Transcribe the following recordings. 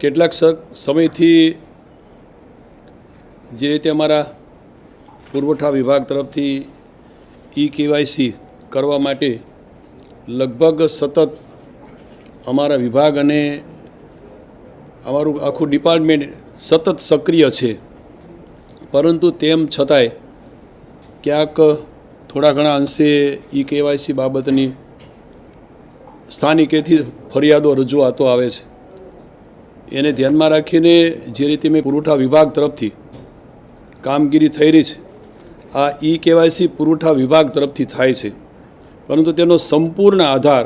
કેટલાક સ- સમયથી જે રીતે અમારા પુરવઠા વિભાગ તરફથી ઈ કેવાયસી કરવા માટે લગભગ સતત અમારા વિભાગ અને અમારું આખું ડિપાર્ટમેન્ટ સતત સક્રિય છે. પરંતુ તેમ છતાંય ક્યાંક થોડા ઘણા અંશે ઈ કેવાયસી બાબતની સ્થાનિકેથી ફરિયાદો રજૂઆતો આવે છે. એને ધ્યાનમાં રાખીને જે રીતે મેં પુરવઠા વિભાગ તરફથી કામગીરી થઈ રહી છે, આ ઈ કેવાયસી પુરવઠા વિભાગ તરફથી થાય છે. પરંતુ તેનો સંપૂર્ણ આધાર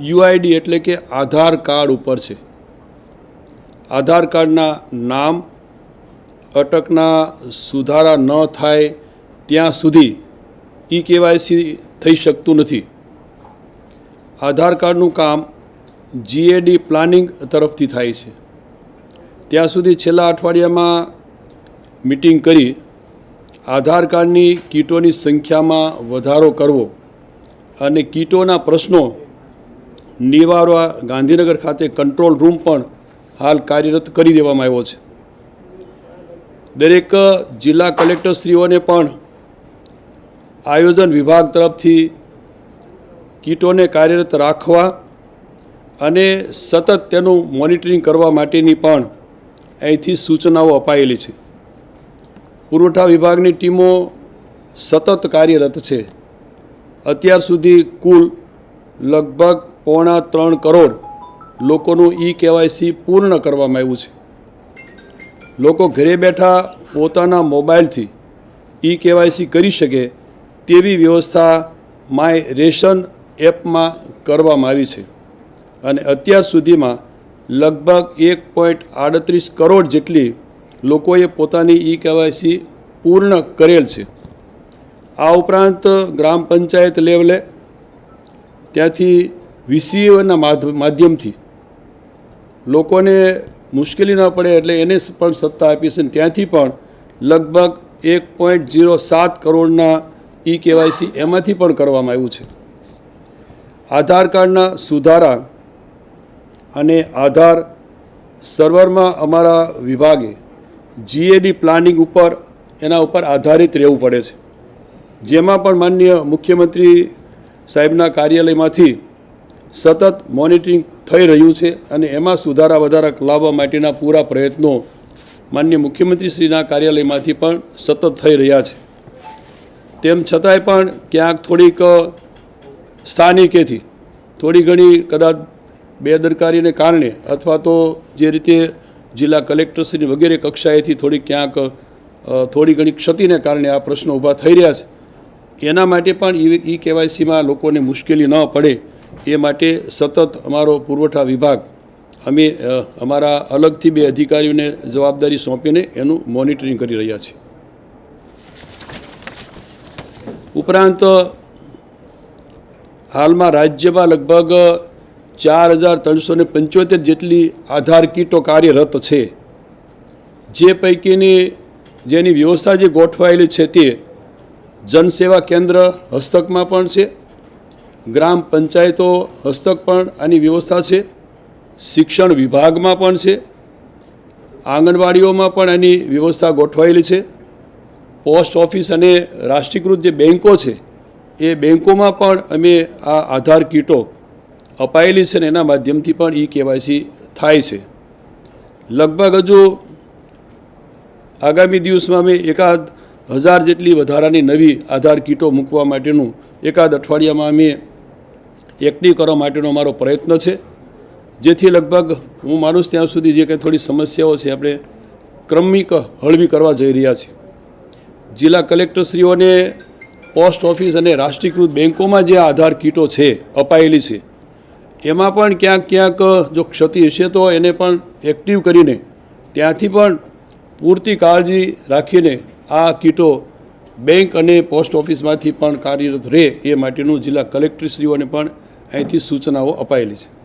યુઆઈડી એટલે કે આધાર કાર્ડ ઉપર છે. આધાર કાર્ડના નામ, અટકના સુધારા ન થાય ત્યાં સુધી ઈ કેવાયસી થઈ શકતું નથી. આધાર કાર્ડનું કામ જીએડી પ્લાનિંગ તરફથી થાય છે. ત્યાં સુધી છેલ્લા અઠવાડિયામાં મિટિંગ કરી આધાર કાર્ડની કીટોની સંખ્યામાં વધારો કરવો અને કીટોના પ્રશ્નો નિવારવા ગાંધીનગર ખાતે કંટ્રોલ રૂમ પણ હાલ કાર્યરત કરી દેવામાં આવ્યો છે. દરેક જિલ્લા કલેક્ટરશ્રીઓને પણ આયોજન વિભાગ તરફથી કીટોને કાર્યરત રાખવા અને સતત તેનું મોનિટરિંગ કરવા માટેની પણ અહીંથી સૂચનાઓ અપાયેલી છે. પુરવઠા વિભાગની ટીમો સતત કાર્યરત છે. અત્યાર સુધી કુલ લગભગ પોણા ત્રણ કરોડ લોકોનું ઈ કેવાયસી પૂર્ણ કરવામાં આવ્યું છે. લોકો ઘરે બેઠા પોતાના મોબાઈલથી ઈ કેવાયસી કરી શકે તેવી વ્યવસ્થા માય રેશન એપમાં કરવામાં આવી છે. અને અત્યાર સુધીમાં લગભગ એક પોઈન્ટ આડત્રીસ કરોડ જેટલી લોકોએ પોતાની ઈ કેવાયસી પૂર્ણ કરેલ છે. આ ઉપરાંત ગ્રામ પંચાયત લેવલે ત્યાંથી વીસીઓના માધ્યમથી લોકોને મુશ્કેલી ન પડે એટલે એને પણ સત્તા આપી છે ત્યાંથી પણ લગભગ એક પોઈન્ટ જીરો સાત કરોડના ઈ કેવાયસી એમાંથી પણ કરવામાં આવ્યું છે. આધાર કાર્ડના સુધારા અને આધાર સર્વરમાં અમારા વિભાગે જીએડી પ્લાનિંગ ઉપર, એના ઉપર આધારિત રહેવું પડે છે. જેમાં પણ માનનીય મુખ્યમંત્રી સાહેબના કાર્યાલયમાંથી સતત મોનિટરિંગ થઈ રહ્યું છે અને એમાં સુધારા વધારા લાવવા માટેના પૂરા પ્રયત્નો માન્ય મુખ્યમંત્રીશ્રીના કાર્યાલયમાંથી પણ સતત થઈ રહ્યા છે. તેમ છતાંય પણ ક્યાંક થોડીક સ્થાનિકેથી થોડી ઘણી કદાચ બેદરકારીને કારણે અથવા તો જે રીતે જિલ્લા કલેક્ટરશ્રી વગેરે કક્ષાએથી થોડી ક્યાંક થોડી ઘણી ક્ષતિને કારણે આ પ્રશ્નો ઊભા થઈ રહ્યા છે. એના માટે પણ ઈ કેવાયસીમાં લોકોને મુશ્કેલી ન પડે. એ માટે સતત અમારો પુરવઠા વિભાગ, અમે અમારા અલગથી બે અધિકારીઓને જવાબદારી સોંપીને એનું મોનિટરિંગ કરી રહ્યા છીએ. ઉપરાંત, હાલમાં રાજ્યમાં લગભગ ચાર હજાર ત્રણસો ને પંચોતેર જેટલી આધાર કીટો કાર્યરત છે. જે પૈકીની જેની વ્યવસ્થા જે ગોઠવાયેલી છે તે જનસેવા કેન્દ્ર હસ્તકમાં પણ છે, ગ્રામ પંચાયતો હસ્તક પણ આની વ્યવસ્થા છે, શિક્ષણ વિભાગમાં પણ છે, આંગણવાડીઓમાં પણ આની વ્યવસ્થા ગોઠવાયેલી છે. પોસ્ટ ઓફિસ અને રાષ્ટ્રીયકૃત જે બેન્કો છે, એ બેન્કોમાં પણ અમે આ આધાર કીટો અપાયેલી છે ને એના માધ્યમથી પણ ઈ કેવાયસી થાય છે. લગભગ હજુ આગામી દિવસમાં અમે એકાદ હજાર જેટલી વધારાની નવી આધાર કીટો મૂકવા માટેનું એકાદ અઠવાડિયામાં અમે એક્ટિવ કરવા માટેનો અમારો પ્રયત્ન છે. જેથી લગભગ હું માનું ત્યાં સુધી જે કંઈ થોડી સમસ્યાઓ છે, આપણે ક્રમિક હળવી કરવા જઈ રહ્યા છીએ. જિલ્લા કલેક્ટરશ્રીઓને, પોસ્ટ ઓફિસ અને રાષ્ટ્રીયકૃત બેન્કોમાં જે આધાર કીટો છે, અપાયેલી છે એમાં પણ ક્યાંક ક્યાંક જો ક્ષતિ હશે તો એને પણ એક્ટિવ કરીને ત્યાંથી પણ પૂરતી કાળજી રાખીને આ કીટો બેંક અને પોસ્ટ ઓફિસમાંથી પણ કાર્યરત રહે એ માટેનું જિલ્લા કલેક્ટરશ્રીઓને પણ અહીંથી સૂચનાઓ અપાયેલી છે.